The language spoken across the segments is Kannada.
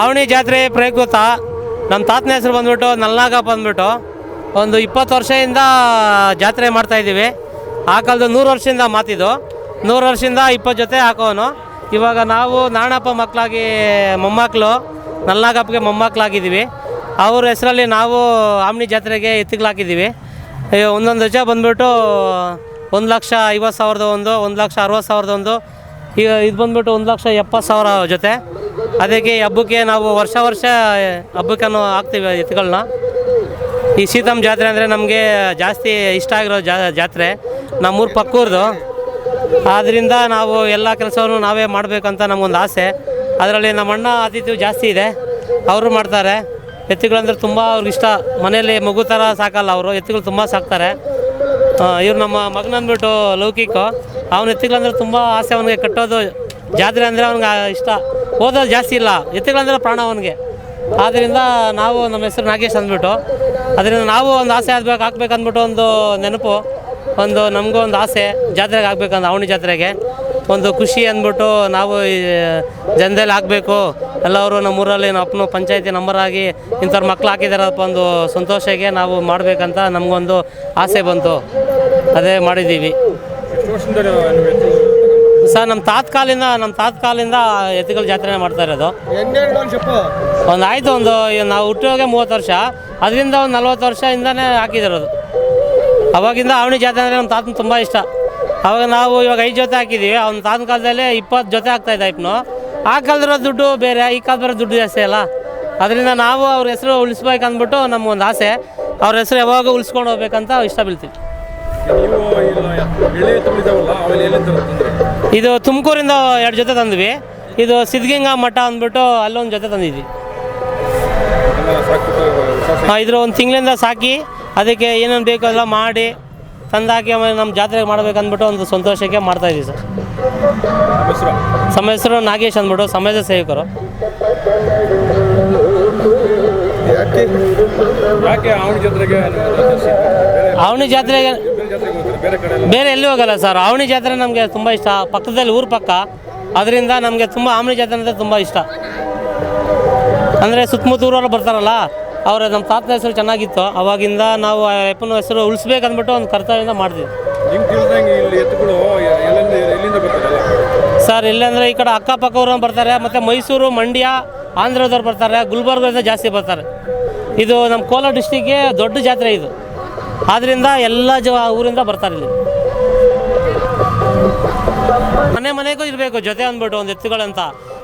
ಆವಣಿ ಜಾತ್ರೆ ಪ್ರಯುಕ್ತ ನಮ್ಮ ತಾತನ ಹೆಸರು ಬಂದ್ಬಿಟ್ಟು ನಲ್ನಾಗ ಬಂದ್ಬಿಟ್ಟು ಒಂದು ಇಪ್ಪತ್ತು ವರ್ಷದಿಂದ ಜಾತ್ರೆ ಮಾಡ್ತಾ ಇದ್ದೀವಿ. ಆ ಕಾಲದ ನೂರು ವರ್ಷದಿಂದ ಮಾತಿದ್ದು ನೂರು ವರ್ಷದಿಂದ ಇಪ್ಪತ್ತು ಜೊತೆ ಹಾಕೋನು. ಇವಾಗ ನಾವು ನಾಣಪ್ಪ ಮಕ್ಕಳಾಗಿ ಮೊಮ್ಮಕ್ಕಳು, ನಲ್ನಾಗಪ್ಪಗೆ ಮೊಮ್ಮಕ್ಕಳಾಗಿದ್ದೀವಿ. ಅವ್ರ ಹೆಸರಲ್ಲಿ ನಾವು ಆಮ್ನಿ ಜಾತ್ರೆಗೆ ಎತ್ತಿಗಳಾಕಿದ್ದೀವಿ ಒಂದೊಂದು ವರ್ಷ ಬಂದ್ಬಿಟ್ಟು ಒಂದು ಲಕ್ಷ ಐವತ್ತು ಸಾವಿರದ ಒಂದು ಒಂದು ಲಕ್ಷ ಅರವತ್ತು ಸಾವಿರದ ಒಂದು ಈಗ ಇದು ಬಂದ್ಬಿಟ್ಟು ಒಂದು ಲಕ್ಷ ಎಪ್ಪತ್ತು ಸಾವಿರ ಜೊತೆ. ಅದಕ್ಕೆ ಹಬ್ಬಕ್ಕೆ ನಾವು ವರ್ಷ ವರ್ಷ ಹಬ್ಬಕ್ಕೆ ಹಾಕ್ತೀವಿ ಎತ್ತುಗಳನ್ನ ಈ ಸೀತಮ್ಮ ಜಾತ್ರೆ ಅಂದರೆ ನಮಗೆ ಜಾಸ್ತಿ ಇಷ್ಟ ಆಗಿರೋ ಜಾತ್ರೆ. ನಮ್ಮೂರು ಪಕ್ಕೂರ್ದು. ಆದ್ದರಿಂದ ನಾವು ಎಲ್ಲ ಕೆಲಸವನ್ನು ನಾವೇ ಮಾಡಬೇಕಂತ ನಮಗೊಂದು ಆಸೆ. ಅದರಲ್ಲಿ ನಮ್ಮ ಅಣ್ಣ ಆತಿಥ್ಯ ಜಾಸ್ತಿ ಇದೆ. ಅವರು ಮಾಡ್ತಾರೆ. ಎತ್ತುಗಳಂದ್ರೆ ತುಂಬ ಅವ್ರಿಗೆ ಇಷ್ಟ. ಮನೆಯಲ್ಲಿ ಮಗು ಥರ ಸಾಕಲ್ಲ ಅವರು. ಎತ್ತುಗಳು ತುಂಬ ಸಾಕ್ತಾರೆ. ಇವ್ರು ನಮ್ಮ ಮಗನಂದ್ಬಿಟ್ಟು ಲೌಕಿಕ. ಅವನ ಎತ್ತುಗಳಂದ್ರೆ ತುಂಬ ಆಸೆ ಅವನಿಗೆ ಕಟ್ಟೋದು. ಜಾತ್ರೆ ಅಂದರೆ ಅವ್ನಿಗೆ ಇಷ್ಟ. ಓದೋದು ಜಾಸ್ತಿ ಇಲ್ಲ. ಎತ್ತುಗಳಂದ್ರೆ ಪ್ರಾಣ ಅವನಿಗೆ. ಆದ್ದರಿಂದ ನಾವು ನಮ್ಮ ಹೆಸರು ನಾಗೇಶ್ ಅಂದ್ಬಿಟ್ಟು ಅದರಿಂದ ನಾವು ಒಂದು ಆಸೆ ಆಗ್ಬೇಕು ಹಾಕ್ಬೇಕು ಅಂದ್ಬಿಟ್ಟು ಒಂದು ನೆನಪು, ಒಂದು ನಮಗೂ ಒಂದು ಆಸೆ ಜಾತ್ರೆಗೆ ಆಗ್ಬೇಕಂದ್ರೆ ಅವನಿ ಜಾತ್ರೆಗೆ. ಒಂದು ಖುಷಿ ಅಂದ್ಬಿಟ್ಟು ನಾವು ಜನದಲ್ಲಿ ಆಗಬೇಕು. ಎಲ್ಲವರು ನಮ್ಮೂರಲ್ಲಿ ನಮ್ಮ ಅಪ್ಪನ ಪಂಚಾಯತಿ ನಂಬರ್ ಆಗಿ ಇಂಥವ್ರ ಮಕ್ಳು ಹಾಕಿದಾರಪ್ಪ ಒಂದು ಸಂತೋಷಕ್ಕೆ ನಾವು ಮಾಡಬೇಕಂತ ನಮಗೊಂದು ಆಸೆ ಬಂತು. ಅದೇ ಮಾಡಿದ್ದೀವಿ. ಸರ್ ನಮ್ಮ ತಾತ್ಕಾಲಿಂದ ನಮ್ಮ ತಾತ್ಕಾಲಿಂದ ಎತ್ತುಗಳ ಜಾತ್ರೆ ಮಾಡ್ತಾ ಇರೋದು. ಒಂದು ಆಯಿತು ಒಂದು ನಾವು ಹುಟ್ಟೋಗೆ ಮೂವತ್ತು ವರ್ಷ. ಅದರಿಂದ ಒಂದು ನಲ್ವತ್ತು ವರ್ಷದಿಂದನೇ ಹಾಕಿದಿರೋದು. ಅವಾಗಿಂದ ಅವಣಿ ಜಾತ್ರೆ ಅಂದರೆ ನಮ್ಮ ತಾತನ ತುಂಬ ಇಷ್ಟ. ಅವಾಗ ನಾವು ಇವಾಗ ಐದು ಜೊತೆ ಹಾಕಿದ್ದೀವಿ ಅವ್ನ ತಾತನ ಕಾಲದಲ್ಲಿ ಇಪ್ಪತ್ತು ಜೊತೆ ಆಗ್ತಾಯಿದ್ದ ಇಪ್ನು. ಆ ಕಾಲದಿರೋ ದುಡ್ಡು ಬೇರೆ ಈ ಕಾಲದ ಬರೋ ದುಡ್ಡು ಜಾಸ್ತಿ ಅಲ್ಲ. ಅದರಿಂದ ನಾವು ಅವ್ರ ಹೆಸರು ಉಳಿಸ್ಬೇಕು ಅಂದ್ಬಿಟ್ಟು ಒಂದು ಆಸೆ. ಅವ್ರ ಹೆಸರು ಯಾವಾಗ ಉಳಿಸ್ಕೊಂಡು ಹೋಗ್ಬೇಕಂತ ಇಷ್ಟ ಬೀಳ್ತೀವಿ. ಎಳೆ ಎತ್ತುಗಳಿದಾವಲ್ಲ ಅವೆಲ್ಲ ಎಲ್ಲಿಂದ ತಂದ್ರೆ ಇದು ತುಮಕೂರಿಂದ ಎರಡು ಜೊತೆ ತಂದ್ವಿ. ಇದು ಸಿದ್ಧಗಂಗಾ ಮಠ ಅಂದ್ಬಿಟ್ಟು ಅಲ್ಲೊಂದು ಜೊತೆ ತಂದಿದ್ವಿ. ಆ, ಇದ್ರ ಒಂದು ತಿಂಗಳಿಂದ ಸಾಕಿ ಅದಕ್ಕೆ ಏನೇನು ಬೇಕು ಎಲ್ಲ ಮಾಡಿ ತಂದಾಕಿ ಆಮೇಲೆ ನಮ್ಮ ಜಾತ್ರೆಗೆ ಮಾಡ್ಬೇಕಂದ್ಬಿಟ್ಟು ಒಂದು ಸಂತೋಷಕ್ಕೆ ಮಾಡ್ತಾ ಇದ್ದೀವಿ ಸರ್. ಹೆಸರು? ನಮ್ಮ ಹೆಸರು ನಾಗೇಶ್ ಅಂದ್ಬಿಟ್ಟು ಸಮಾಜ ಸೇವಕರು. ಯಾಕೆ? ಅವನಿ ಜಾತ್ರೆಗೆ ಬೇರೆ ಎಲ್ಲ ಹೋಗಲ್ಲ ಸರ್. ಆವಣಿ ಜಾತ್ರೆ ನಮಗೆ ತುಂಬ ಇಷ್ಟ. ಪಕ್ಕದಲ್ಲಿ ಊರು ಪಕ್ಕ. ಅದರಿಂದ ನಮಗೆ ತುಂಬ ಆಮನಿ ಜಾತ್ರೆ ಅಂದರೆ ತುಂಬ ಇಷ್ಟ. ಅಂದರೆ ಸುತ್ತಮುತ್ತ ಊರವರು ಬರ್ತಾರಲ್ಲ ಅವರ ನಮ್ಮ ತಾತನ ಹೆಸರು ಚೆನ್ನಾಗಿತ್ತು. ಅವಾಗಿಂದ ನಾವು ಅಪ್ಪನ ಹೆಸರು ಉಳಿಸ್ಬೇಕಂದ್ಬಿಟ್ಟು ಒಂದು ಕರ್ತವ್ಯದಿಂದ ಮಾಡ್ತೀವಿ. ಸರ್ ಇಲ್ಲಾಂದರೆ ಈ ಕಡೆ ಅಕ್ಕಪಕ್ಕವರು ಬರ್ತಾರೆ ಮತ್ತು ಮೈಸೂರು ಮಂಡ್ಯ ಆಂಧ್ರದವ್ರು ಬರ್ತಾರೆ ಗುಲ್ಬರ್ಗದಿಂದ ಜಾಸ್ತಿ ಬರ್ತಾರೆ. ಇದು ನಮ್ಮ ಕೋಲಾರ ಡಿಸ್ಟಿಕ್ಗೆ ದೊಡ್ಡ ಜಾತ್ರೆ ಇದು. ಆದ್ದರಿಂದ ಎಲ್ಲ ಜ ಊರಿಂದ ಬರ್ತಾರೆ ಇಲ್ಲಿ. ಮನೆ ಮನೆಗೂ ಇರಬೇಕು ಜೊತೆ ಅಂದ್ಬಿಟ್ಟು ಒಂದು ಎತ್ತುಗಳಂತ.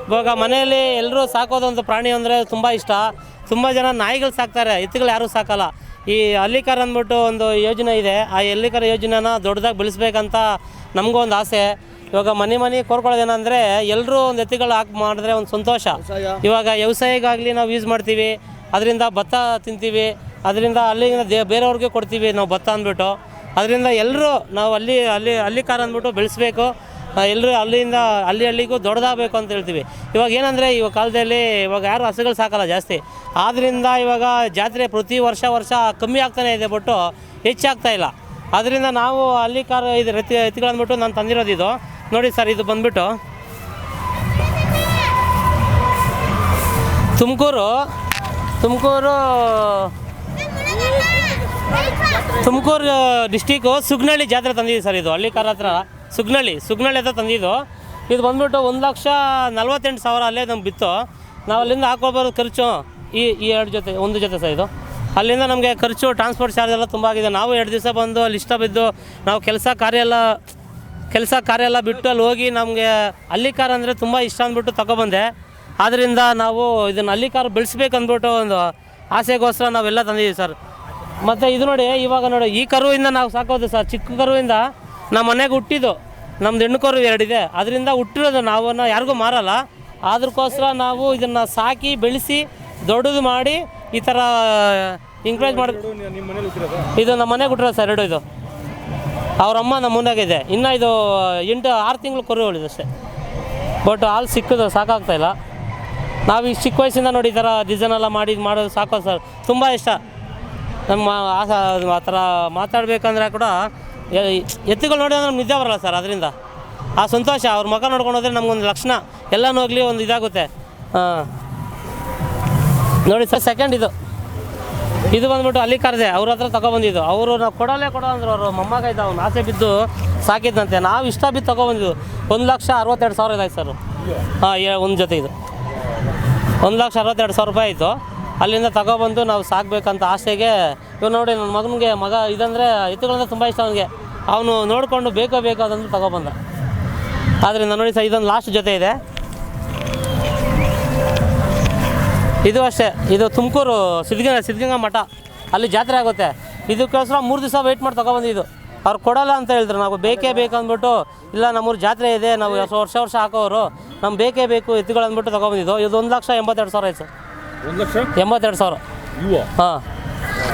ಇವಾಗ ಮನೆಯಲ್ಲಿ ಎಲ್ಲರೂ ಸಾಕೋದೊಂದು ಪ್ರಾಣಿ ಅಂದರೆ ತುಂಬ ಇಷ್ಟ. ತುಂಬ ಜನ ನಾಯಿಗಳು ಸಾಕ್ತಾರೆ ಎತ್ತುಗಳು ಯಾರೂ ಸಾಕಲ್ಲ. ಈ ಹಳ್ಳಿಕಾರ ಅಂದ್ಬಿಟ್ಟು ಒಂದು ಯೋಜನೆ ಇದೆ. ಆ ಹಳ್ಳಿಕಾರ ಯೋಜನೆನ ದೊಡ್ಡದಾಗಿ ಬೆಳೆಸ್ಬೇಕಂತ ನಮಗೂ ಒಂದು ಆಸೆ. ಇವಾಗ ಮನೆ ಮನೆ ಕೋರ್ಕೊಳ್ಳೋದೇನಂದರೆ ಎಲ್ಲರೂ ಒಂದು ಎತ್ತುಗಳು ಹಾಕಿ ಮಾಡಿದ್ರೆ ಒಂದು ಸಂತೋಷ. ಇವಾಗ ವ್ಯವಸಾಯಕ್ಕಾಗಲಿ ನಾವು ಯೂಸ್ ಮಾಡ್ತೀವಿ. ಅದರಿಂದ ಭತ್ತ ತಿಂತೀವಿ. ಅದರಿಂದ ಅಲ್ಲಿಂದ ದೇ ಬೇರೆಯವ್ರಿಗೆ ಕೊಡ್ತೀವಿ ನಾವು ಭತ್ತ ಅಂದ್ಬಿಟ್ಟು. ಅದರಿಂದ ಎಲ್ಲರೂ ನಾವು ಅಲ್ಲಿ ಅಲ್ಲಿ ಅಲ್ಲಿ ಕಾರ್ ಅಂದ್ಬಿಟ್ಟು ಬೆಳೆಸ್ಬೇಕು. ಎಲ್ಲರೂ ಅಲ್ಲಿಂದ, ಅಲ್ಲಿ ಹಳ್ಳಿಗೂ ದೊಡ್ಡದಾಗಬೇಕು ಅಂತ ಹೇಳ್ತೀವಿ. ಇವಾಗ ಏನಂದರೆ ಇವಾಗ ಕಾಲದಲ್ಲಿ ಇವಾಗ ಯಾರು ಹಸುಗಳು ಸಾಕಲ್ಲ ಜಾಸ್ತಿ. ಆದ್ದರಿಂದ ಇವಾಗ ಜಾತ್ರೆ ಪ್ರತಿ ವರ್ಷ ವರ್ಷ ಕಮ್ಮಿ ಆಗ್ತಾನೆ ಇದೆ ಬಟ್ಟು ಹೆಚ್ಚಾಗ್ತಾ ಇಲ್ಲ. ಅದರಿಂದ ನಾವು ಅಲ್ಲಿ ಕಾರ್, ಇದು ರತಿ ಎತ್ತಿಗಳಂದ್ಬಿಟ್ಟು ನಾನು ತಂದಿರೋದು ಇದು. ನೋಡಿ ಸರ್, ಇದು ಬಂದ್ಬಿಟ್ಟು. ತುಮಕೂರು ತುಮಕೂರು ತುಮಕೂರು ಡಿಸ್ಟಿಕ್ಕು ಸುಗ್ನಳ್ಳಿ ಜಾತ್ರೆ ತಂದಿದ್ದೀವಿ ಸರ್ ಇದು. ಹಳ್ಳಿಕಾರ ಹತ್ರ ಸುಗ್ನಳ್ಳಿ ಸುಗ್ನಳ್ಳಿ ಹತ್ರ ತಂದಿದ್ದು. ಇದು ಬಂದ್ಬಿಟ್ಟು ಒಂದು ಲಕ್ಷ ನಲ್ವತ್ತೆಂಟು ಸಾವಿರ ಅಲ್ಲೇ ನಮ್ಗೆ ಬಿತ್ತು. ನಾವು ಅಲ್ಲಿಂದ ಹಾಕೊಳ್ಬಾರ್ದು ಖರ್ಚು ಈ ಈ ಎರಡು ಜೊತೆ, ಒಂದು ಜೊತೆ ಸರ್ ಇದು. ಅಲ್ಲಿಂದ ನಮಗೆ ಖರ್ಚು ಟ್ರಾನ್ಸ್ಪೋರ್ಟ್ ಚಾರ್ಜ್ ಎಲ್ಲ ತುಂಬ ಆಗಿದೆ. ನಾವು ಎರಡು ದಿವಸ ಬಂದು ಅಲ್ಲಿ ಇಷ್ಟ ಬಿದ್ದು ನಾವು ಕೆಲಸ ಕಾರ್ಯ ಎಲ್ಲ, ಕೆಲಸ ಕಾರ್ಯ ಎಲ್ಲ ಬಿಟ್ಟು ಅಲ್ಲಿ ಹೋಗಿ ನಮಗೆ ಹಳ್ಳಿ ಕಾರ್ ಅಂದರೆ ತುಂಬ ಇಷ್ಟ ಅಂದ್ಬಿಟ್ಟು ತಗೊಬಂದೆ. ಆದ್ದರಿಂದ ನಾವು ಇದನ್ನು ಹಳ್ಳಿ ಕಾರ್ ಬೆಳೆಸ್ಬೇಕಂದ್ಬಿಟ್ಟು ಒಂದು ಆಸೆಗೋಸ್ಕರ ನಾವೆಲ್ಲ ತಂದಿದ್ದೀವಿ ಸರ್. ಮತ್ತು ಇದು ನೋಡಿ ಇವಾಗ ನೋಡಿ ಈ ಕರುವಿಂದ ನಾವು ಸಾಕೋದು ಸರ್. ಚಿಕ್ಕ ಕರುವಿಂದ ನಮ್ಮ ಮನೆಗೆ ಹುಟ್ಟಿದ್ದು. ನಮ್ದು ಹೆಣ್ಣು ಕರು ಎರಡಿದೆ. ಅದರಿಂದ ಹುಟ್ಟಿರೋದು ನಾವು ಯಾರಿಗೂ ಮಾರಲ್ಲ. ಅದಕ್ಕೋಸ್ಕರ ನಾವು ಇದನ್ನು ಸಾಕಿ ಬೆಳೆಸಿ ದೊಡ್ಡದು ಮಾಡಿ ಈ ಥರ ಎಂಕರೇಜ್ ಮಾಡಿ ಇದು ನಿಮ್ಮ ಮನೆಗೆ ಹುಟ್ಟಿರೋದು ಸರ್ ಎರಡು ಇದು. ಅವ್ರ ಅಮ್ಮ ನಮ್ಮ ಮುಂದಾಗಿದೆ ಇನ್ನು ಇದು ಎಂಟು ಆರು ತಿಂಗಳು ಕರು ಉಳಿದು ಅಷ್ಟೇ. ಬಟ್ ಹಾಲು ಸಿಕ್ಕಿದ್ರು ಸಾಕಾಗ್ತಾ ಇಲ್ಲ. ನಾವು ಈ ಚಿಕ್ಕ ವಯಸ್ಸಿಂದ ನೋಡಿ ಈ ಥರ ಡಿಸೈನ್ ಎಲ್ಲ ಮಾಡಿ ಇದು ಮಾಡೋದು ಸಾಕೋದು ಸರ್. ತುಂಬ ಇಷ್ಟ. ನಮ್ಮ ಆಸ ಆ ಥರ ಮಾತಾಡಬೇಕಂದ್ರೆ ಕೂಡ ಎತ್ತುಗಳು ನೋಡಿ ಅಂದ್ರೆ ನಿದ್ದೆ ಬರಲ್ಲ ಸರ್ ಅದರಿಂದ. ಆ ಸಂತೋಷ, ಅವ್ರ ಮಗ ನೋಡ್ಕೊಂಡು ಹೋದ್ರೆ ನಮಗೊಂದು ಲಕ್ಷಣ. ಎಲ್ಲನೂ ಹೋಗಲಿ, ಒಂದು ಇದಾಗುತ್ತೆ. ಹಾಂ. ನೋಡಿ ಸರ್ ಸೆಕೆಂಡ್ ಇದು. ಇದು ಬಂದ್ಬಿಟ್ಟು ಅಲ್ಲಿ ಕರೆದೆ, ಅವ್ರ ಹತ್ರ ತೊಗೊಬಂದಿದ್ದು. ಅವರು ನಾವು ಕೊಡೋಲ್ಲೇ ಕೊಡೋ ಅಂದ್ರೆ ಅವರು. ಮೊಮ್ಮಗ ಇದ್ದ, ಅವ್ನು ಆಸೆ ಬಿದ್ದು ಸಾಕಿದ್ದಂತೆ. ನಾವು ಇಷ್ಟ ಬಿದ್ದು ತೊಗೊಬಂದಿದ್ದು. ಒಂದು ಲಕ್ಷ ಅರವತ್ತೆರಡು ಸಾವಿರ ಇದಾಯ್ತು ಸರ್. ಹಾಂ ಒಂದು ಜೊತೆ ಇದು. ಒಂದು ಲಕ್ಷ ಅರವತ್ತೆರಡು ಸಾವಿರ ರೂಪಾಯಿ ಆಯಿತು. ಅಲ್ಲಿಂದ ತಗೊಬಂದು ನಾವು ಸಾಕಬೇಕಂತ ಆಸೆಗೆ ಇವ್ ನೋಡಿ ನನ್ನ ಮಗನಿಗೆ ಮಗ ಇದಂದರೆ ಎತ್ತುಗಳಂದ್ರೆ ತುಂಬ ಇಷ್ಟ ಅವನಿಗೆ. ಅವನು ನೋಡಿಕೊಂಡು ಬೇಕೋ ಬೇಕೋ ಅದಂದ್ರೆ ತಗೊಬಂದ. ಆದ್ದರಿಂದ ನೋಡಿ ಸರ್, ಇದೊಂದು ಲಾಸ್ಟ್ ಜೊತೆ ಇದೆ. ಇದು ಅಷ್ಟೇ, ಇದು ತುಮಕೂರು ಸಿದ್ಧಗಂಗಾ ಸಿದ್ಧಗಂಗಾ ಮಠ. ಅಲ್ಲಿ ಜಾತ್ರೆ ಆಗುತ್ತೆ. ಇದಕ್ಕೋಸ್ಕರ ಮೂರು ದಿವಸ ವೆಯ್ಟ್ ಮಾಡಿ ತಗೊಬಂದಿದ್ದು ಅವ್ರು ಕೊಡಲ್ಲ ಅಂತ ಹೇಳಿದ್ರು, ನಾವು ಬೇಕೇ ಬೇಕು ಅಂದ್ಬಿಟ್ಟು, ಇಲ್ಲ ನಮ್ಮೂರು ಜಾತ್ರೆ ಇದೆ, ನಾವು ವರ್ಷ ವರ್ಷ ಹಾಕೋರು, ನಮ್ಗೆ ಬೇಕೇ ಬೇಕು ಎತ್ತುಗಳು ಅಂದ್ಬಿಟ್ಟು ತೊಗೊಬಂದಿದ್ದು. ಇದು ಒಂದು ಲಕ್ಷ ಎಂಬತ್ತೆರಡು ಸಾವಿರ ಆಯ್ತು ಸರ್. ಒಂದು ಲಕ್ಷ? ಎಂಬತ್ತೆರಡು ಸಾವಿರ. ಇವು ಹಾಂ.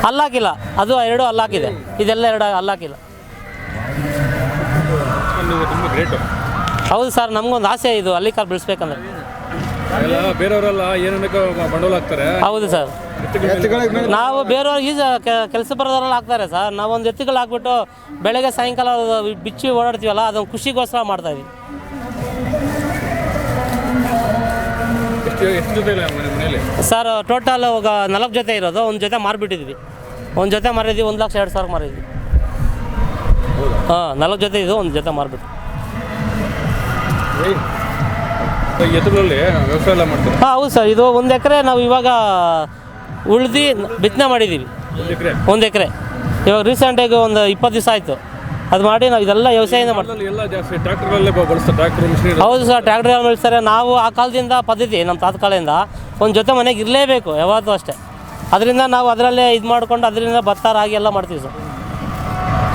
ಅಲ್ಲಾಕಿಲ್ಲ. ಅದು ಎರಡು ಅಲ್ಲಾಕಿದೆ. ಇದೆಲ್ಲ ಎರಡು ಅಲ್ಲಾಕಿಲ್ಲ. ನೀವು ತುಂಬ ಗ್ರೇಟು ಹೌದು ಸರ್ ನಮಗೊಂದು ಆಸೆ ಇದು ಅಲ್ಲಿ ಕಾರ್ ಬೆಳೆಸ್ಬೇಕಂದ್ರೆ ಎಲ್ಲ ಬೇರೆಯವರೆಲ್ಲ ಬಂಡವಾಳ ಹಾಕ್ತಾರೆ? ಹೌದು ಸರ್. ನಾವು ಬೇರೆಯವ್ರಿಗೆ ಈಜ ಕೆಲಸ ಬರೋದ್ರಲ್ಲಿ ಹಾಕ್ತಾರೆ ಸರ್. ನಾವೊಂದು ಒಂದು ಎತ್ತುಗಳು ಹಾಕ್ಬಿಟ್ಟು ಬೆಳಗ್ಗೆ ಸಾಯಂಕಾಲ ಬಿಚ್ಚಿ ಓಡಾಡ್ತೀವಲ್ಲ ಅದೊಂದು ಖುಷಿಗೋಸ್ಕರ ಮಾಡ್ತಾ ಇದೀವಿ. ಎಷ್ಟು ಎಷ್ಟು ಜೊತೆ ಇಲ್ಲ ಮನೆ ಮನೇಲಿ ಸರ್ ಟೋಟಲ್ ಇವಾಗ ನಾಲ್ಕು ಜೊತೆ ಇರೋದು. ಒಂದು ಜೊತೆ ಮಾರಿಬಿಟ್ಟಿದ್ವಿ. ಒಂದು ಜೊತೆ ಮಾರಿದ್ವಿ ಒಂದು ಲಕ್ಷ ಎರಡು ಸಾವಿರ ಮಾರಿದ್ವಿ. ಹಾಂ ನಾಲ್ಕು ಜೊತೆ ಇದು ಒಂದು ಜೊತೆ ಮಾರಿಬಿಟ್ಟು. ಈ ಎತ್ತುಗಳಲ್ಲಿ ವ್ಯವಸಾಯ ಎಲ್ಲ ಮಾಡ್ತಾರೆ? ಹಾಂ ಹೌದು ಸರ್. ಇದು ಒಂದು ಎಕರೆ ನಾವು ಇವಾಗ ಉಳ್ದು ಬಿತ್ತನೆ ಮಾಡಿದ್ದೀವಿ ಒಂದು ಎಕರೆ? ಇವಾಗ ರೀಸೆಂಟಾಗಿ ಒಂದು ಇಪ್ಪತ್ತು ದಿವಸ ಆಯಿತು. ಅದು ಮಾಡಿ ನಾವು ಇದೆಲ್ಲ ವ್ಯವಸಾಯದಿಂದ ಮಾಡ್ತೀವಿ. ಎಲ್ಲ ಜಾಸ್ತಿ ಟ್ರ್ಯಾಕ್ಟರ್ಗಳಲ್ಲೇ ಬಳಸ್ತಾರೆ ಟ್ರ್ಯಾಕ್ಟರ್ ಮಿಷಿನ್ ಹೌದು ಸರ್ ಟ್ರ್ಯಾಕ್ಟರ್ ಬೆಳೆಸ್ತಾರೆ ನಾವು ಆ ಕಾಲದಿಂದ ಪದ್ಧತಿ ನಮ್ಮ ತಾತ್ಕಾಲದಿಂದ ಒಂದು ಜೊತೆ ಮನೆಗೆ ಇರಲೇಬೇಕು ಯಾವತ್ತೂ ಅಷ್ಟೇ. ಅದರಿಂದ ನಾವು ಅದರಲ್ಲೇ ಇದು ಮಾಡಿಕೊಂಡು ಅದರಿಂದ ಭತ್ತ ರಾಗಿ ಎಲ್ಲ ಮಾಡ್ತೀವಿ ಸರ್.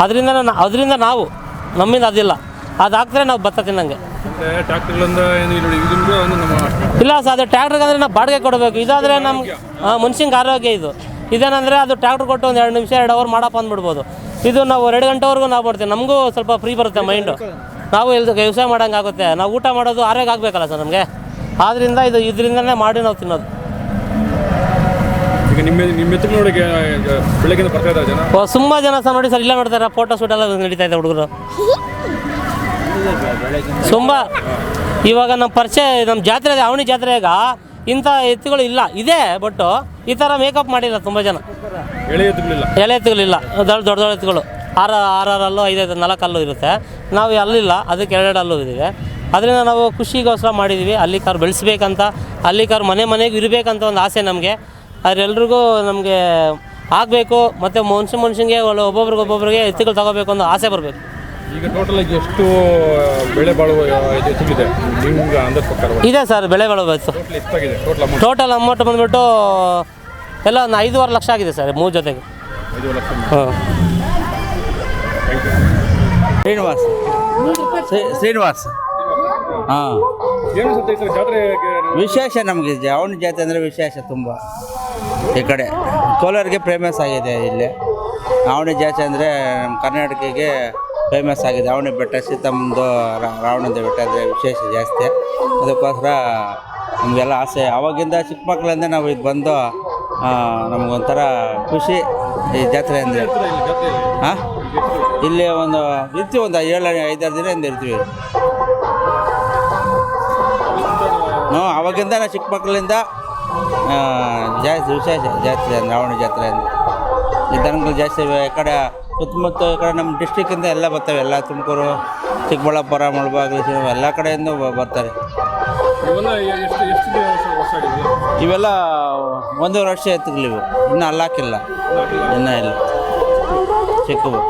ಅದರಿಂದ ಅದರಿಂದ ನಾವು ನಮ್ಮಿಂದ ಅದಿಲ್ಲ. ಅದು ಹಾಕ್ತಾರೆ ನಾವು ಭತ್ತ ತಿನ್ನಂಗೆ. ಇಲ್ಲಿ ನಮ್ಮ ಸರ್ ಅದು ಟ್ರ್ಯಾಕ್ಟರ್ಗೆ ಅಂದರೆ ನಾವು ಬಾಡಿಗೆ ಕೊಡಬೇಕು. ಇದಾದರೆ ನಮ್ಗೆ ಮನುಷ್ಯಂಗೆ ಆರೋಗ್ಯ ಇದು. ಇದೇನಂದರೆ ಅದು ಟ್ರ್ಯಾಕ್ಟರ್ ಕೊಟ್ಟು ಒಂದು ಎರಡು ನಿಮಿಷ ಎರಡು ಅವರ್ ಮಾಡಪ್ಪ ಅಂದ್ಬಿಡ್ಬೋದು. ಇದು ನಾವು ಎರಡು ಗಂಟೆವರೆಗೂ ನಾವು ಬರ್ತೀವಿ. ನಮಗೂ ಸ್ವಲ್ಪ ಫ್ರೀ ಬರುತ್ತೆ ಮೈಂಡು ನಾವು ಇಲ್ಲಿ ವ್ಯವಸಾಯ ಮಾಡೋಂಗಾಗುತ್ತೆ ನಾವು ಊಟ ಮಾಡೋದು ಆರೋಗ್ಯ ಆಗಬೇಕಲ್ಲ ಸರ್ ನಮಗೆ. ಆದ್ದರಿಂದ ಇದು ಇದರಿಂದನೇ ಮಾಡಿ ನಾವು ತಿನ್ನೋದು. ಈಗ ನಿಮ್ಮ ನಿಮ್ಮ ಎತ್ತು ನೋಡಿ ಬೆಳಗ್ಗಿಂದ ಬರ್ತಾ ಇದ್ದಾರೆ ಜನ? ಓ, ತುಂಬ ಜನ ಸಹ ನೋಡಿ ಸರ್ ಇಲ್ಲ ನೋಡ್ತಾರೆ ಫೋಟೋ ಶೂಟ್ ಎಲ್ಲ ನಡೀತಾ ಇದೆ ಹುಡುಗರು. ತುಂಬ ಇವಾಗ ನಮ್ಮ ಪರಿಚಯ ನಮ್ಮ ಜಾತ್ರೆ ಅವಣಿ ಜಾತ್ರೆ ಜಾತ್ರೆಗ ಇಂಥ ಎತ್ತುಗಳು ಇಲ್ಲ. ಇದೆ ಬಟ್ ಈ ಥರ ಮೇಕಪ್ ಮಾಡಿಲ್ಲ ತುಂಬ ಜನ. ಎಳೆ ಎತ್ತುಗಳಿಲ್ಲ. ಎಳೆ ಎತ್ತುಗಳಿಲ್ಲ ದೊಡ್ಡ ದೊಡ್ಡ ದೊಡ್ಡ ಎತ್ತುಗಳು. ಆರು ಆರಲ್ಲೂ ಐದೈದು ನಾಲ್ಕು ಅಲ್ಲೂ ಇರುತ್ತೆ. ನಾವು ಅಲ್ಲಿಲ್ಲ ಅದಕ್ಕೆ ಎರಡೆರಡು ಅಲ್ಲೂ ಇದ್ದೀವಿ. ಅದರಿಂದ ನಾವು ಖುಷಿಗೋಸ್ಕರ ಮಾಡಿದ್ದೀವಿ. ಅಲ್ಲಿ ಕಾರು ಬೆಳೆಸ್ಬೇಕಂತ ಅಲ್ಲಿ ಕಾರ್ ಮನೆ ಮನೆಗೆ ಇರಬೇಕಂತ ಒಂದು ಆಸೆ ನಮಗೆ. ಅದರೆಲ್ರಿಗೂ ನಮಗೆ ಆಗಬೇಕು ಮತ್ತು ಮನುಷ್ಯ ಮನುಷ್ಯನಿಗೆ ಒಳ್ಳೆ ಒಬ್ಬೊಬ್ರಿಗೆ ಒಬ್ಬೊಬ್ರಿಗೆ ಎತ್ತುಗಳು ತಗೋಬೇಕು ಅನ್ನೋ ಆಸೆ ಬರಬೇಕು. ಈಗ ಟೋಟಲ್ ಆಗಿ ಎಷ್ಟು ಬೆಳೆ ಬಾಳುವ ಇದು ಸಿಗಿದೆ ನಿಮ್ಗೆ ಅಂದಾಜು ಪ್ರಕಾರ ಇದೆ ಸರ್ ಬೆಳೆ ಬಾಳುವ ಟೋಟಲ್ ಎಷ್ಟಾಗಿದೆ ಟೋಟಲ್ ಅಮೌಂಟ್ ಟೋಟಲ್ ಅಮೌಂಟ್ ಬಂದುಬಿಟ್ಟು ಎಲ್ಲ ಒಂದು ಐದೂವರೆ ಲಕ್ಷ ಆಗಿದೆ ಸರ್ ಮೂರು ಜೊತೆಗೆ. ಐದು ಲಕ್ಷ ಹಾಂ. Thank you Srinivas. Shri- Srinivas. ಹಾಂ. ಏನು ಸತ್ತ ಈ ಸಲ ಜಾತ್ರೆ ವಿಶೇಷ ನಮಗೆ ಅವನ ಜಾತಿ ಅಂದರೆ ವಿಶೇಷ ತುಂಬ. ಈ ಕಡೆ ಕೋಲಾರಿಗೆ ಫೇಮಸ್ ಆಗಿದೆ ಇಲ್ಲಿ. ಅವನ ಜಾತಿ ಅಂದರೆ ನಮ್ಮ ಕರ್ನಾಟಕಕ್ಕೆ ಫೇಮಸ್ ಆಗಿದೆ. ಅವನೇ ಬೆಟ್ಟ, ಸೀತಮ್ಮದು ರಾವಣದ ಬೆಟ್ಟ ಅಂದರೆ ವಿಶೇಷ ಜಾಸ್ತಿ. ಅದಕ್ಕೋಸ್ಕರ ನಮಗೆಲ್ಲ ಆಸೆ. ಆವಾಗಿಂದ ಚಿಕ್ಕ ಮಕ್ಕಳಿಂದ ನಾವು ಇದು ಬಂದು ನಮಗೊಂಥರ ಖುಷಿ ಈ ಜಾತ್ರೆ ಅಂದರೆ. ಹಾಂ ಇಲ್ಲಿ ಒಂದು, ಇರ್ತೀವಿ ಒಂದು ಏಳು ಐದಾರು ದಿನದಿಂದ ಇರ್ತೀವಿ. ನಾವು ಅವಾಗಿಂದ ನಾವು ಚಿಕ್ಕ ಮಕ್ಕಳಿಂದ ಜಾಸ್ತಿ ವಿಶೇಷ ಜಾತ್ರೆ ಅಂದ್ರೆ ರಾವಣ ಜಾತ್ರೆ ಅಂದರೆ. ಈ ದನಗಳು ಜಾಸ್ತಿ ಕಡೆ ಸುತ್ತಮುತ್ತ ಕಡೆ ನಮ್ಮ ಡಿಸ್ಟಿಕ್ಕಿಂದ ಎಲ್ಲ ಬರ್ತವೆ ಎಲ್ಲ ತುಮಕೂರು ಚಿಕ್ಕಬಳ್ಳಾಪುರ ಮುಳಬಾಗಿಲು ಎಲ್ಲ ಕಡೆಯಿಂದ ಬರ್ತಾರೆ. ಇವೆಲ್ಲ ಒಂದೂವರೆ ವರ್ಷ ಎತ್ತಿರ್ಲಿವು ಇನ್ನೂ ಅಲ್ಲಾಕಿಲ್ಲ. ಇನ್ನೂ ಇಲ್ಲ. ಚಿಕ್ಕವು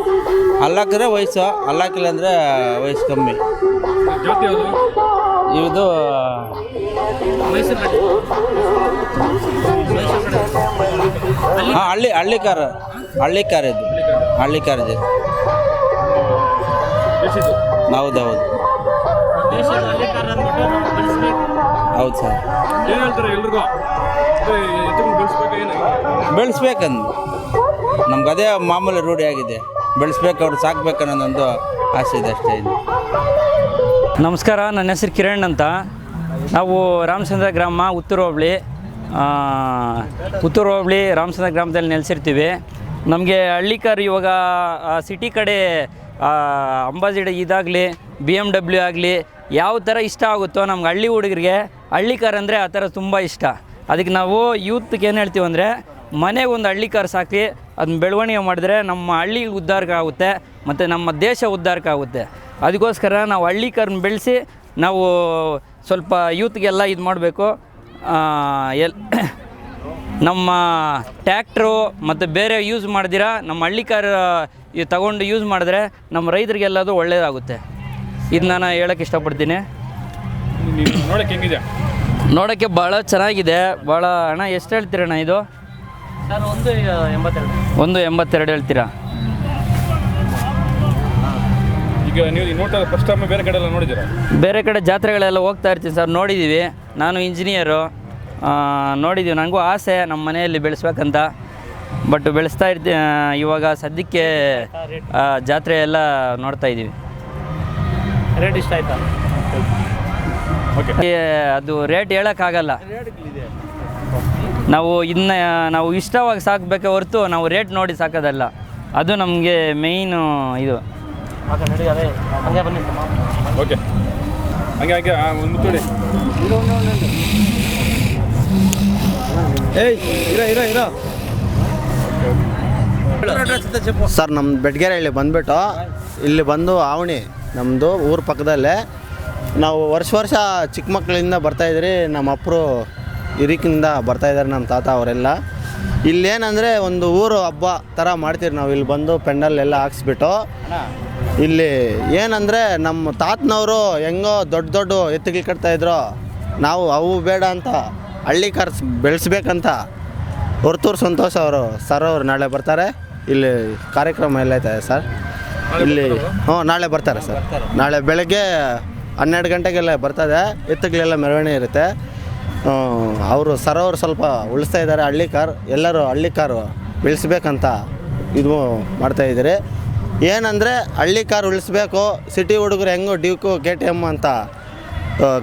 ಅಲ್ಲಾಕಿದ್ರೆ ವಯಸ್ಸು. ಅಲ್ಲಾಕಿಲ್ಲ ಅಂದರೆ ವಯಸ್ಸು ಕಮ್ಮಿ. ಇದು ಹಾಂ ಹಳ್ಳಿ ಹಳ್ಳಿ ಕಾರ ಹಳ್ಳಿ ಕಾರ್ ಇದು ಹಳ್ಳಿ ಕಾರ್ ಇದೆ ದೇಶಿದು ಹೌದು ಹೌದು ಹೌದು ಸರ್. ಬೆಳೆಸ್ಬೇಕಂದು. ನಮ್ಗೆ ಅದೇ ಮಾಮೂಲಿ ರೂಢಿ ಆಗಿದೆ. ಬೆಳೆಸ್ಬೇಕು ಅವ್ರು ಸಾಕ್ಬೇಕು ಒಂದು ಆಸೆ ಇದೆ ಅಷ್ಟೇ ನಮಸ್ಕಾರ ನನ್ನ ಹೆಸರು ಕಿರಣ್ ಅಂತ. ನಾವು ರಾಮಚಂದ್ರ ಗ್ರಾಮ ಉತ್ತರ ಹೋಬಳಿ. ಆ, ಉತ್ತರ ಹೋಬಳಿ ರಾಮಚಂದ್ರ ಗ್ರಾಮದಲ್ಲಿ ನೆಲೆಸಿರ್ತೀವಿ. ನಮಗೆ ಹಳ್ಳಿಕಾರ್ ಇವಾಗ ಸಿಟಿ ಕಡೆ ಅಂಬಾಸಿಡ ಇದಾಗಲಿ ಬಿ ಎಂ ಡಬ್ಲ್ಯೂ ಆಗಲಿ, ಯಾವ ಥರ ಇಷ್ಟ ಆಗುತ್ತೋ ನಮ್ಗೆ ಹಳ್ಳಿ ಹುಡುಗರಿಗೆ ಹಳ್ಳಿ ಕಾರ್ ಅಂದರೆ ಆ ಥರ ತುಂಬ ಇಷ್ಟ. ಅದಕ್ಕೆ ನಾವು ಯೂತ್ಗೆ ಏನು ಹೇಳ್ತೀವಿ ಅಂದರೆ, ಮನೆಗೆ ಒಂದು ಹಳ್ಳಿ ಕಾರ್ ಸಾಕಿ ಅದನ್ನ ಬೆಳವಣಿಗೆ ಮಾಡಿದ್ರೆ ನಮ್ಮ ಹಳ್ಳಿ ಉದ್ಧಾರಕ ಆಗುತ್ತೆ, ಮತ್ತು ನಮ್ಮ ದೇಶ ಉದ್ಧಾರಕ ಆಗುತ್ತೆ. ಅದಕ್ಕೋಸ್ಕರ ನಾವು ಹಳ್ಳಿ ಕಾರ್ನ ಬೆಳೆಸಿ, ನಾವು ಸ್ವಲ್ಪ ಯೂತ್ಗೆಲ್ಲ ಇದು ಮಾಡಬೇಕು. ಎಲ್ ನಮ್ಮ ಟ್ಯಾಕ್ಟ್ರು ಮತ್ತು ಬೇರೆ ಯೂಸ್ ಮಾಡ್ದಿರ ನಮ್ಮ ಹಳ್ಳಿ ಕಾರ್ ಇದು ತಗೊಂಡು ಯೂಸ್ ಮಾಡಿದ್ರೆ ನಮ್ಮ ರೈತರಿಗೆಲ್ಲದು ಒಳ್ಳೆಯದಾಗುತ್ತೆ ಇದು ನಾನು ಹೇಳೋಕ್ಕೆ ಇಷ್ಟಪಡ್ತೀನಿ. ನೋಡೋಕ್ಕೆ ನೋಡಕ್ಕೆ ಹೆಂಗಿದೆ? ನೋಡೋಕ್ಕೆ ಭಾಳ ಚೆನ್ನಾಗಿದೆ. ಭಾಳ ಅಣ್ಣ ಎಷ್ಟು ಹೇಳ್ತೀರಣ್ಣ ಇದು? ಸರ್ ಒಂದು ಎಂಬತ್ತೆರಡು. ಒಂದು ಎಂಬತ್ತೆರಡು ಹೇಳ್ತೀರಾ? ಈಗ ನೀವು ನೋಡ್ತಾ ಫಸ್ಟ್ ಟೈಮ್ ಬೇರೆ ಕಡೆ ಎಲ್ಲ ನೋಡಿದ್ದೀರಾ? ಬೇರೆ ಕಡೆ ಜಾತ್ರೆಗಳೆಲ್ಲ ಹೋಗ್ತಾ ಇರ್ತೀನಿ ಸರ್ ನೋಡಿದ್ದೀವಿ ನಾನು ಇಂಜಿನಿಯರು ನೋಡಿದ್ದೀವಿ ನನಗೂ ಆಸೆ ನಮ್ಮ ಮನೆಯಲ್ಲಿ ಬೆಳೆಸ್ಬೇಕಂತ. ಬಟ್ ಬೆಳೆಸ್ತಾ ಇರ್ತೀವಿ ಇವಾಗ ಸದ್ಯಕ್ಕೆ ಜಾತ್ರೆ ಎಲ್ಲ ನೋಡ್ತಾ ಇದ್ದೀವಿ. ರೇಟ್ ಇಷ್ಟ ಆಯ್ತಾ? ಓಕೆ. ಅದು ರೇಟ್ ಹೇಳೋಕ್ಕಾಗಲ್ಲ. ನಾವು ಇನ್ನು ನಾವು ಇಷ್ಟವಾಗಿ ಸಾಕಬೇಕೆ ಹೊರತು ನಾವು ರೇಟ್ ನೋಡಿ ಸಾಕೋದಲ್ಲ. ಅದು ನಮಗೆ ಮೇಯ್ನು ಇದು. ಓಕೆ ಹಂಗೆ ಅದೇ ಹಂಗೆ ಬನ್ನಿ ಓಕೆ ಹಂಗೆ ಇರ ಇರ ಇರ. ಸರ್ ನಮ್ಮ ಬೆಟ್ಗೆರೆ ಇಲ್ಲಿ ಬಂದ್ಬಿಟ್ಟು, ಇಲ್ಲಿ ಬಂದು ಆವಣಿ ನಮ್ಮದು ಊರ ಪಕ್ಕದಲ್ಲೇ. ನಾವು ವರ್ಷ ವರ್ಷ ಚಿಕ್ಕ ಮಕ್ಕಳಿಂದ ಬರ್ತಾಯಿದ್ರಿ ನಮ್ಮ ಅಪ್ಪರು ಹಿರಿಕಿಂದ ಬರ್ತಾಯಿದ್ದಾರೆ ನಮ್ಮ ತಾತ ಅವರೆಲ್ಲ. ಇಲ್ಲೇನಂದರೆ ಒಂದು ಊರು ಹಬ್ಬ ಥರ ಮಾಡ್ತೀರಿ ನಾವು, ಇಲ್ಲಿ ಬಂದು ಪೆಂಡಲ್ ಎಲ್ಲ ಹಾಕ್ಸ್ಬಿಟ್ಟು. ಇಲ್ಲಿ ಏನಂದರೆ ನಮ್ಮ ತಾತನವರು ಹೆಂಗೋ ದೊಡ್ಡ ದೊಡ್ಡ ಎತ್ತುಗಳು ಕಟ್ತಾಯಿದ್ರು ನಾವು ಅವು ಬೇಡ ಅಂತ ಹಳ್ಳಿ ಕಾರ್ಸ್ ಬೆಳೆಸ್ಬೇಕಂತ ಹೊರತೂರು ಸಂತೋಷ್ ಅವರು ಸರ್ ಅವರು ನಾಳೆ ಬರ್ತಾರೆ. ಇಲ್ಲಿ ಕಾರ್ಯಕ್ರಮ ಎಲ್ಲ ಐತೆ ಸರ್. ಇಲ್ಲಿ ಹ್ಞೂ ನಾಳೆ ಬರ್ತಾರೆ ಸರ್. ನಾಳೆ ಬೆಳಗ್ಗೆ ಹನ್ನೆರಡು ಗಂಟೆಗೆಲ್ಲ ಬರ್ತದೆ. ಎತ್ತುಗಳೆಲ್ಲ ಮೆರವಣಿಗೆ ಇರುತ್ತೆ. ಅವರು ಸರ್ ಅವರು ಸ್ವಲ್ಪ ಉಳಿಸ್ತಾ ಇದ್ದಾರೆ. ಹಳ್ಳಿ ಕಾರ್ ಎಲ್ಲರೂ ಹಳ್ಳಿ ಕಾರು ಬೆಳೆಸ್ಬೇಕಂತ ಇದು ಮಾಡ್ತಾಯಿದ್ದೀರಿ ಏನಂದರೆ ಹಳ್ಳಿ ಕಾರ್ ಉಳಿಸ್ಬೇಕು ಸಿಟಿ ಹುಡುಗರು ಹೆಂಗೋ ಡ್ಯೂಕು ಕೆ ಟಿ ಎಂ ಅಂತ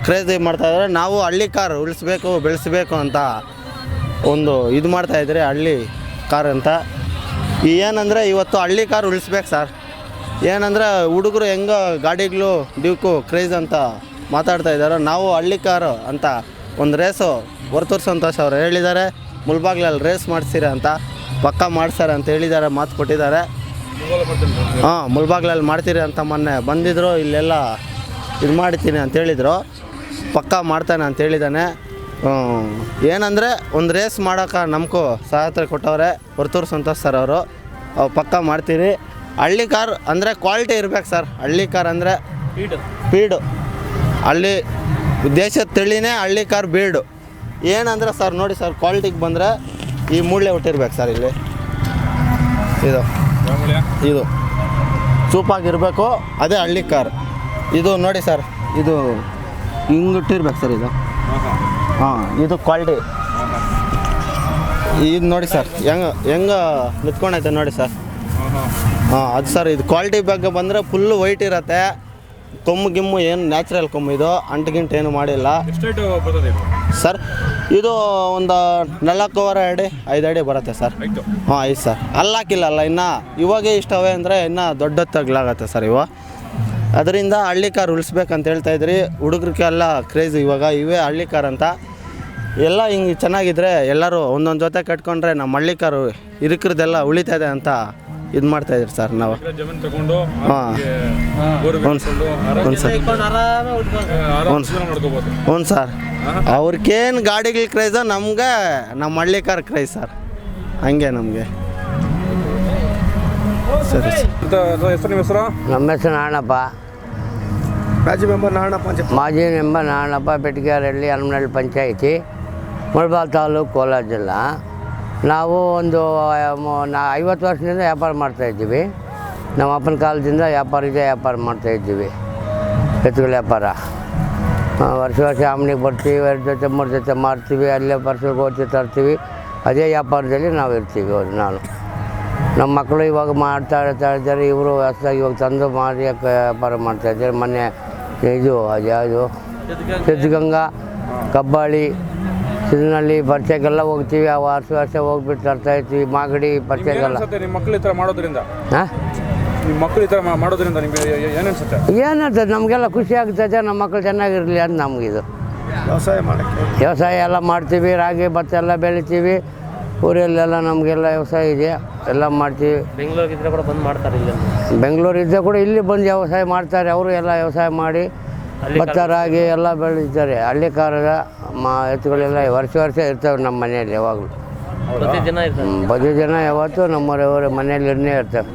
ಕ್ರೇಜಿ ಮಾಡ್ತಾಯಿದ್ದಾರೆ ನಾವು ಹಳ್ಳಿ ಕಾರ್ ಉಳಿಸ್ಬೇಕು ಬೆಳೆಸ್ಬೇಕು ಅಂತ ಒಂದು ಇದು ಮಾಡ್ತಾ ಇದ್ದಾರೆ ಹಳ್ಳಿ ಕಾರ್ ಅಂತ. ಏನಂದರೆ ಇವತ್ತು ಹಳ್ಳಿ ಕಾರ್ ಉಳಿಸ್ಬೇಕು ಸರ್ ಏನಂದರೆ ಹುಡುಗರು ಹೆಂಗೋ ಗಾಡಿಗಳು ಡ್ಯೂಕು ಕ್ರೇಜ್ ಅಂತ ಮಾತಾಡ್ತಾ ಇದ್ದಾರೆ ನಾವು ಹಳ್ಳಿ ಕಾರ್ ಅಂತ ಒಂದು ರೇಸು ವರ್ತೂರ್ ಸಂತೋಷ್ ಅವರು ಹೇಳಿದ್ದಾರೆ. ಮುಲ್ಬಾಗ್ಲಲ್ಲಿ ರೇಸ್ ಮಾಡಿಸ್ತೀರ ಅಂತ ಪಕ್ಕ ಮಾಡ್ತಾರೆ ಅಂತ ಹೇಳಿದ್ದಾರೆ ಮಾತು ಕೊಟ್ಟಿದ್ದಾರೆ. ಹಾಂ ಮುಲ್ಬಾಗ್ಲಲ್ಲಿ ಮಾಡ್ತೀರಿ ಅಂತ ಮೊನ್ನೆ ಬಂದಿದ್ದರು ಇಲ್ಲೆಲ್ಲ ಇದು ಮಾಡ್ತೀನಿ ಅಂತ ಹೇಳಿದರು. ಪಕ್ಕ ಮಾಡ್ತಾನೆ ಅಂತ ಹೇಳಿದ್ದಾನೆ. ಏನಂದರೆ ಒಂದು ರೇಸ್ ಮಾಡೋಕೆ ನಮಗೂ ಸಹಾಯತ್ರೆ ಕೊಟ್ಟವ್ರೆ ಹೊರತೂರು ಸಂತೋಷ್ ಸರ್ ಅವರು. ಅವು ಪಕ್ಕ ಮಾಡ್ತೀರಿ. ಹಳ್ಳಿ ಕಾರ್ ಅಂದರೆ ಕ್ವಾಲಿಟಿ ಇರ್ಬೇಕು ಸರ್ ಹಳ್ಳಿ ಕಾರ್ ಅಂದರೆ ಸ್ಪೀಡು ಹಳ್ಳಿ ದೇಶದ ತಿಳಿನೇ ಹಳ್ಳಿ ಕಾರ್ ಬೀಡು. ಏನಂದರೆ ಸರ್ ನೋಡಿ ಸರ್ ಕ್ವಾಲಿಟಿಗೆ ಬಂದರೆ ಈ ಮೂಳೆ ಹುಟ್ಟಿರ್ಬೇಕು ಸರ್ ಇಲ್ಲಿ. ಇದು. ಇದು. ಚೂಪಾಗಿರಬೇಕು ಅದೇ ಹಳ್ಳಿ ಕಾರ್. ಇದು ನೋಡಿ ಸರ್. ಇದು ಹಿಂಗಿಟ್ಟಿರ್ಬೇಕು ಸರ್ ಇದು. ಹಾಂ ಇದು ಕ್ವಾಲಿಟಿ. ಇದು ನೋಡಿ ಸರ್ ಹೆಂಗ ಹೆಂಗೆ ನಿಂತ್ಕೊಂಡೈತೆ ನೋಡಿ ಸರ್. ಹಾಂ ಅದು ಸರ್ ಇದು ಕ್ವಾಲಿಟಿ ಬಗ್ಗೆ ಬಂದರೆ ಫುಲ್ಲು ವೈಟ್ ಇರತ್ತೆ. ಕೊಮ್ಮು ಗಿಮ್ಮು ಏನು ನ್ಯಾಚುರಲ್ ಕೊಮ್ಮು ಇದು. ಅಂಟು ಏನು ಮಾಡಿಲ್ಲ. ಸರ್ ಇದು ಒಂದು ನಾಲ್ಕೂವರೆ ಅಡಿ ಐದು ಅಡಿ ಬರುತ್ತೆ ಸರ್. ಆಯಿತು. ಹಾಂ ಐದು ಸರ್. ಅಲ್ಲಾಕಿಲ್ಲ ಅಲ್ಲ ಇನ್ನು? ಇವಾಗೇ ಇಷ್ಟವೇ ಅಂದರೆ ಇನ್ನೂ ದೊಡ್ಡ ತಗ್ಲಾಗತ್ತೆ ಸರ್ ಇವು. ಅದರಿಂದ ಹಳ್ಳಿ ಕಾರ್ ಉಳಿಸ್ಬೇಕಂತ ಹೇಳ್ತಾ ಇದ್ರಿ. ಹುಡುಗರಿಗೆಲ್ಲ ಕ್ರೇಜ್ ಇವಾಗ ಇವೇ ಹಳ್ಳಿ ಕಾರ್ ಅಂತ. ಎಲ್ಲ ಹಿಂಗೆ ಚೆನ್ನಾಗಿದ್ರೆ ಎಲ್ಲರೂ ಒಂದೊಂದು ಜೊತೆ ಕಟ್ಕೊಂಡ್ರೆ ನಮ್ಮ ಹಳ್ಳಿ ಕಾರು ಇರುಕ್ರದೆಲ್ಲ ಉಳಿತದೆ ಅಂತ ಇದು ಮಾಡ್ತಾ ಇದ್ರಿ ಸರ್ ನಾವು. ಹ್ಞೂ ಸರ್ ಹ್ಞೂ ಸರ್. ಆರಾಮ ಮಾಡ್ಕೋಬೋದು ಹ್ಞೂ ಸರ್. ಅವ್ರಿಗೇನು ಗಾಡಿಗಳ ಕ್ರೈಸೋ ನಮ್ಗೆ ನಮ್ಮ ಹಳ್ಳಿ ಕಾರ್ ಕ್ರೈಸ್ ಸರ್. ಹಂಗೆ ನಮಗೆ. ಸರಿ ಸರ್. ನಿಮ್ಮ ಹೆಸರು? ನಮ್ಮ ಹೆಸರು ನಾರಾಯಣಪ್ಪ ಮಾಜಿ ಮೆಂಬರ್ ನಾರಾಯಣಪ್ಪ ಮಾಜಿ ಮೆಂಬರ್ ನಾರಾಯಣಪ್ಪ ಬೆಟ್ಗೇರಹಳ್ಳಿ ಹನುಮನಹಳ್ಳಿ ಪಂಚಾಯಿತಿ, ಮುಳಬಾಲ್ ತಾಲೂಕು ಕೋಲಾರ ಜಿಲ್ಲಾ. ನಾವು ಒಂದು ನಾ, ಐವತ್ತು ವರ್ಷದಿಂದ ವ್ಯಾಪಾರ ಮಾಡ್ತಾಯಿದ್ದೀವಿ ನಮ್ಮ ಅಪ್ಪನ ಕಾಲದಿಂದ ವ್ಯಾಪಾರ ಇದೆ, ವ್ಯಾಪಾರ ಮಾಡ್ತಾಯಿದ್ದೀವಿ ಎತ್ತುಗಳ ವ್ಯಾಪಾರ. ವರ್ಷ ವರ್ಷ ಆಮ್ನಿಗೆ ಬರ್ತೀವಿ, ಎರಡು ಜೊತೆ, ಮೂರು ಜೊತೆ ಮಾರ್ತೀವಿ, ಅಲ್ಲೇ ಪರ್ಸಲ್ಗೆ ಹೋಗ್ತೀವಿ ತರ್ತೀವಿ. ಅದೇ ವ್ಯಾಪಾರದಲ್ಲಿ ನಾವು ಇರ್ತೀವಿ ಅವ್ರು, ನಾನು. ನಮ್ಮ ಮಕ್ಕಳು ಇವಾಗ ಮಾಡ್ತಾ ಇರ್ತಾ ಇದ್ದಾರೆ ಇವರು ಹೊಸದಾಗಿ ಇವಾಗ ತಂದು ಮಾಡಿ ವ್ಯಾಪಾರ ಮಾಡ್ತಾ ಇದ್ದಾರೆ. ಮೊನ್ನೆ ಇದು ಅದು ಯಾವುದು? ಸಿದ್ಧಗಂಗಾ ಕಬ್ಬಾಳಿ ಸಿದ್ಧನಹಳ್ಳಿ ಪರಿಚಯಕ್ಕೆಲ್ಲ ಹೋಗ್ತೀವಿ. ಆ ವರ್ಷ ವರ್ಷ ಹೋಗ್ಬಿಟ್ಟು ತರ್ತಾ ಇರ್ತೀವಿ. ಮಾಗಡಿ ಪರಿಚಯಕ್ಕೆಲ್ಲ ನಿಮ್ಮ ಮಕ್ಕಳು ಈ ಥರ ಮಾಡೋದ್ರಿಂದ? ಹಾಂ? ನಿಮ್ಮ ಮಕ್ಕಳು ಈ ಥರ ಮಾಡೋದ್ರಿಂದ ನಿಮಗೆ ಏನು ಅನ್ಸುತ್ತೆ? ಏನಂತದೆ ನಮಗೆಲ್ಲ ಖುಷಿ ಆಗ್ತದೆ ನಮ್ಮ ಮಕ್ಕಳು ಚೆನ್ನಾಗಿರಲಿ ಅಂತ ನಮಗಿದು. ವ್ಯವಸಾಯ ಮಾಡಿ ವ್ಯವಸಾಯ ಎಲ್ಲ ಮಾಡ್ತೀವಿ. ರಾಗಿ ಭತ್ತ ಎಲ್ಲ ಬೆಳಿತೀವಿ. ಊರಲ್ಲೆಲ್ಲ ನಮಗೆಲ್ಲ ವ್ಯವಸಾಯ ಇದೆ ಎಲ್ಲ ಮಾಡ್ತೀವಿ. ಬೆಂಗಳೂರಿಗಿದ್ರೆ ಕೂಡ ಬಂದು ಮಾಡ್ತಾರೆ ಇಲ್ಲಿ ಬೆಂಗಳೂರಿದ್ದೆ ಕೂಡ ಇಲ್ಲಿ ಬಂದು ವ್ಯವಸಾಯ ಮಾಡ್ತಾರೆ ಅವರು ಎಲ್ಲ ವ್ಯವಸಾಯ ಮಾಡಿ ಭತ್ತ ರಾಗಿ ಎಲ್ಲ ಬೆಳೆದಿದ್ದಾರೆ. ಹಳ್ಳಿ ಕಾರದ ಮಾ ಎತ್ತುಗಳೆಲ್ಲ ವರ್ಷ ವರ್ಷ ಇರ್ತವೆ ನಮ್ಮ ಮನೆಯಲ್ಲಿ ಯಾವಾಗಲೂ. ಬದು ಜನ ಯಾವತ್ತು ನಮ್ಮವರವರ ಮನೆಯಲ್ಲಿ ಇರ್ನೇ ಇರ್ತವೆ